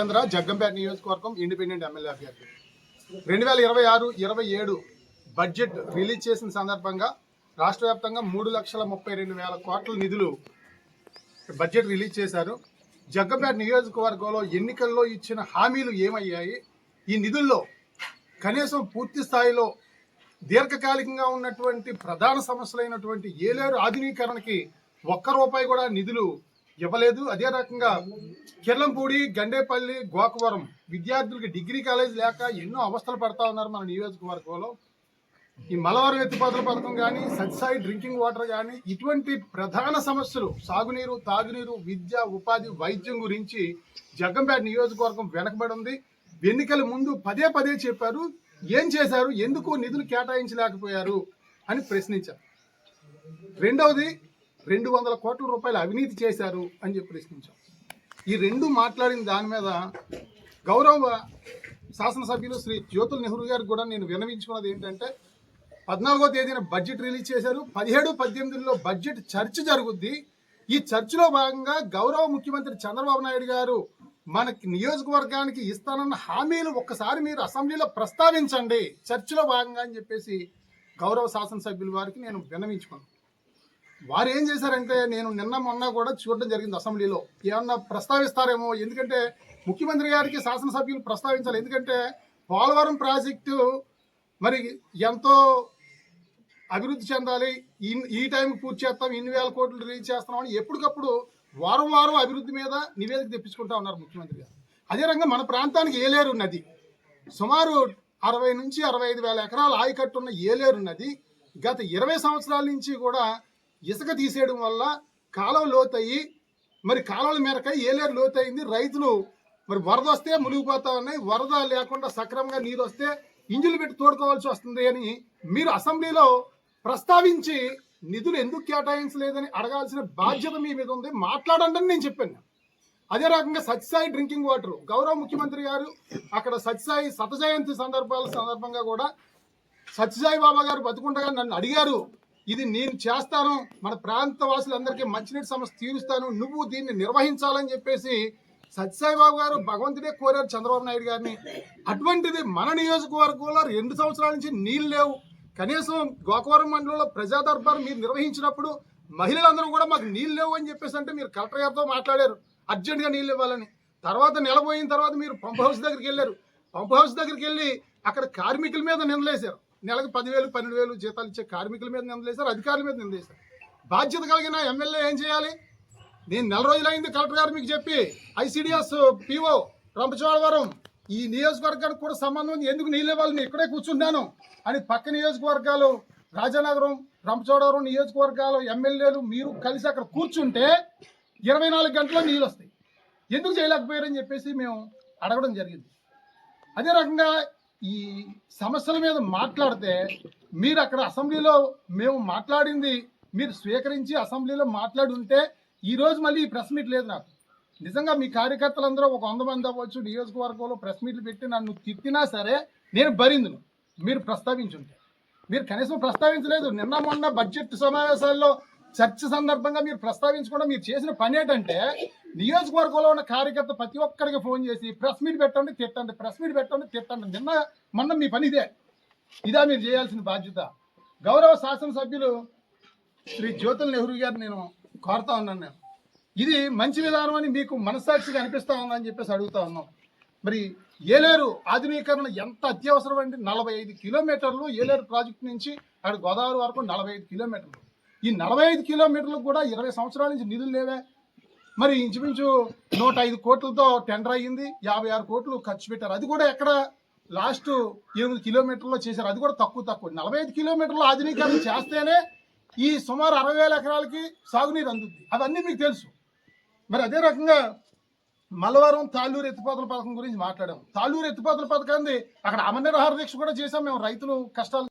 చంద్ర జగ్గంపేట నియోజకవర్గం independent MLA అభ్యర్థి. రెండు వేల ఇరవై ఆరు ఇరవై ఏడు బడ్జెట్ రిలీజ్ చేసిన సందర్భంగా రాష్ట్ర వ్యాప్తంగా మూడు లక్షల ముప్పై రెండు వేల కోట్ల నిధులు బడ్జెట్ రిలీజ్ చేశారు. జగ్గంపేట నియోజకవర్గంలో ఎన్నికల్లో ఇచ్చిన హామీలు ఏమయ్యాయి? ఈ నిధుల్లో కనీసం పూర్తి స్థాయిలో దీర్ఘకాలికంగా ఉన్నటువంటి ప్రధాన సమస్యలైనటువంటి ఏలేరు ఆధునీకరణకి ఒక్క రూపాయి కూడా నిధులు ఇవ్వలేదు. అదే రకంగా కిర్లంపూడి గండేపల్లి గోకవరం విద్యార్థులకి డిగ్రీ కాలేజ్ లేక ఎన్నో అవస్థలు పడతా ఉన్నారు మన నియోజకవర్గంలో. ఈ మలవరం ఎత్తిపోతల పథకం కానీ సత్సాయి డ్రింకింగ్ వాటర్ కానీ ఇటువంటి ప్రధాన సమస్యలు సాగునీరు తాగునీరు విద్య ఉపాధి వైద్యం గురించి జగ్గంపేట నియోజకవర్గం వెనకబడి ఉంది. ఎన్నికల ముందు పదే పదే చెప్పారు. ఏం చేశారు? ఎందుకు నిధులు కేటాయించలేకపోయారు? అని ప్రశ్నించారు. రెండవది రెండు వందల కోట్ల రూపాయలు అవినీతి చేశారు అని చెప్పి ప్రశ్నించాం. ఈ రెండు మాట్లాడిన దాని మీద గౌరవ శాసనసభ్యులు శ్రీ జ్యోతుల్ నెహ్రూ గారు కూడా నేను విన్నవించుకున్నది ఏంటంటే పద్నాలుగో తేదీన బడ్జెట్ రిలీజ్ చేశారు పదిహేడు పద్దెనిమిదిలో బడ్జెట్ చర్చ జరుగుద్ది. ఈ చర్చలో భాగంగా గౌరవ ముఖ్యమంత్రి చంద్రబాబు నాయుడు గారు మనకి నియోజకవర్గానికి ఇస్తానన్న హామీలు ఒక్కసారి మీరు అసెంబ్లీలో ప్రస్తావించండి. చర్చలో భాగంగా అని చెప్పేసి గౌరవ శాసనసభ్యుల వారికి నేను విన్నవించుకున్నాను. వారు ఏం చేశారంటే నేను నిన్న మొన్న కూడా చూడడం జరిగింది అసెంబ్లీలో. ఏమన్నా ప్రస్తావిస్తారేమో? ఎందుకంటే ముఖ్యమంత్రి గారికి శాసనసభ్యులు ప్రస్తావించాలి. ఎందుకంటే పోలవరం ప్రాజెక్టు మరి ఎంతో అభివృద్ధి చెందాలి. ఈ ఈ టైంకి పూర్తి చేస్తాం ఇన్ని వేల కోట్లు రీచ్ చేస్తున్నాం అని ఎప్పటికప్పుడు వారం వారం అభివృద్ధి మీద నివేదిక తెప్పించుకుంటా ఉన్నారు ముఖ్యమంత్రి గారు. అదే రంగా మన ప్రాంతానికి ఏలేరు నది. సుమారు అరవై నుంచి అరవై ఐదు వేల ఎకరాల ఆయకట్టున్న ఏలేరు నది. గత ఇరవై సంవత్సరాల నుంచి కూడా ఇసుక తీసేయడం వల్ల కాలువ లోతయ్యి మరి కాలువల మేరకై ఏలేరు లోతయింది. రైతులు మరి వరద వస్తే మునిగిపోతా ఉన్నాయి. వరద లేకుండా సక్రమంగా నీరు వస్తే ఇంజులు పెట్టి తోడుకోవాల్సి వస్తుంది అని మీరు అసెంబ్లీలో ప్రస్తావించి నిధులు ఎందుకు కేటాయించలేదని అడగాల్సిన బాధ్యత మీ మీద ఉంది. మాట్లాడండి నేను చెప్పాను. అదే రకంగా సత్యసాయి డ్రింకింగ్ వాటర్. గౌరవ ముఖ్యమంత్రి గారు అక్కడ సత్యసాయి సత జయంతి సందర్భాల సందర్భంగా కూడా సత్యసాయి బాబా గారు బతుకుండగా నన్ను అడిగారు. ఇది నేను చేస్తాను. మన ప్రాంత వాసులందరికీ మంచినీటి సమస్య తీరుస్తాను. నువ్వు దీన్ని నిర్వహించాలని చెప్పేసి సత్యసాయిబాబు గారు భగవంతుడే కోరారు చంద్రబాబు నాయుడు గారిని. అటువంటిది మన నియోజకవర్గంలో రెండు సంవత్సరాల నుంచి నీళ్ళు లేవు. కనీసం గోకవరం మండలంలో ప్రజా దర్బార్ మీరు నిర్వహించినప్పుడు మహిళలందరూ కూడా మాకు నీళ్ళు లేవు అని చెప్పేసి అంటే మీరు కలెక్టర్ గారితో మాట్లాడారు. అర్జెంటుగా నీళ్ళు ఇవ్వాలని. తర్వాత నిలబోయిన తర్వాత మీరు పంప్ హౌస్ దగ్గరికి వెళ్ళారు. పంప్ హౌస్ దగ్గరికి వెళ్ళి అక్కడ కార్మికుల మీద నిందలేశారు. నెలకు పదివేలు పన్నెండు వేలు జీతాలు ఇచ్చే కార్మికుల మీద నిందలేశారు అధికారుల మీద నిందేశారు బాధ్యత కలిగిన ఎమ్మెల్యే ఏం చేయాలి? నేను నెల రోజులైంది కలెక్టర్ గారు మీకు చెప్పి ఐసీడిఎస్ పిఓ రంపచోడవరం ఈ నియోజకవర్గానికి కూడా సంబంధం ఉంది. ఎందుకు నీళ్ళు ఇవ్వాలి? ఇక్కడే కూర్చున్నాను. అని పక్క నియోజకవర్గాలు రాజానగరం రంపచోడవరం నియోజకవర్గాలు ఎమ్మెల్యేలు మీరు కలిసి అక్కడ కూర్చుంటే ఇరవై నాలుగు గంటల్లో నీళ్ళు వస్తాయి. ఎందుకు చేయలేకపోయారని చెప్పేసి మేము అడగడం జరిగింది. అదే రకంగా ఈ సమస్యల మీద మాట్లాడితే మీరు అక్కడ అసెంబ్లీలో మేము మాట్లాడింది మీరు స్వీకరించి అసెంబ్లీలో మాట్లాడి ఉంటే ఈరోజు మళ్ళీ ఈ ప్రెస్ మీట్ లేదు నాకు. నిజంగా మీ కార్యకర్తలందరూ ఒక వంద మంది అవ్వచ్చు నియోజకవర్గంలో ప్రెస్ మీట్లు పెట్టి నన్ను తిట్టినా సరే నేను భరిందును. మీరు ప్రస్తావించుంటే. మీరు కనీసం ప్రస్తావించలేదు. నిన్న మొన్న బడ్జెట్ సమావేశాల్లో చర్చ సందర్భంగా మీరు ప్రస్తావించకుండా మీరు చేసిన పని ఏంటంటే నియోజకవర్గంలో ఉన్న కార్యకర్త ప్రతి ఒక్కరికి ఫోన్ చేసి ప్రెస్ మీట్ పెట్టండి తిట్టండి ప్రెస్ మీట్ పెట్టండి తిట్టండి. నిన్న మొన్న మీ పని ఇదే. ఇదా మీరు చేయాల్సిన బాధ్యత. గౌరవ శాసనసభ్యులు శ్రీ జ్యోతుల్ నెహ్రూ గారు నేను కోరుతా ఉన్నాను నేను. ఇది మంచి విధానం అని మీకు మనస్సాక్షిగా అనిపిస్తా ఉందని చెప్పేసి అడుగుతా ఉన్నాం. మరి ఏలేరు ఆధునీకరణ ఎంత అత్యవసరం అంటే నలభై ఐదు కిలోమీటర్లు ఏలేరు ప్రాజెక్టు నుంచి అక్కడ గోదావరి వరకు నలభై ఐదు కిలోమీటర్లు. ఈ నలభై ఐదు కిలోమీటర్లకు కూడా ఇరవై సంవత్సరాల నుంచి నిధులు లేవే. మరి ఇంచుమించు నూట ఐదు కోట్లతో టెండర్ అయ్యింది. యాభై ఆరు కోట్లు ఖర్చు పెట్టారు. అది కూడా ఎక్కడ లాస్ట్ ఎనిమిది కిలోమీటర్లో చేశారు. అది కూడా తక్కువ తక్కువ. నలభై ఐదు కిలోమీటర్లు ఆధునీకరణ చేస్తేనే ఈ సుమారు అరవై వేల ఎకరాలకి సాగునీరు అందుద్ది. అవన్నీ మీకు తెలుసు. మరి అదే రకంగా మలవరం తాళ్ళూరు ఎత్తిపోతల పథకం గురించి మాట్లాడాం తాళ్ళూరు ఎత్తిపోతల పథకాన్ని అక్కడ అమరనిరహార దీక్ష కూడా చేసాం మేము రైతులు కష్టాలు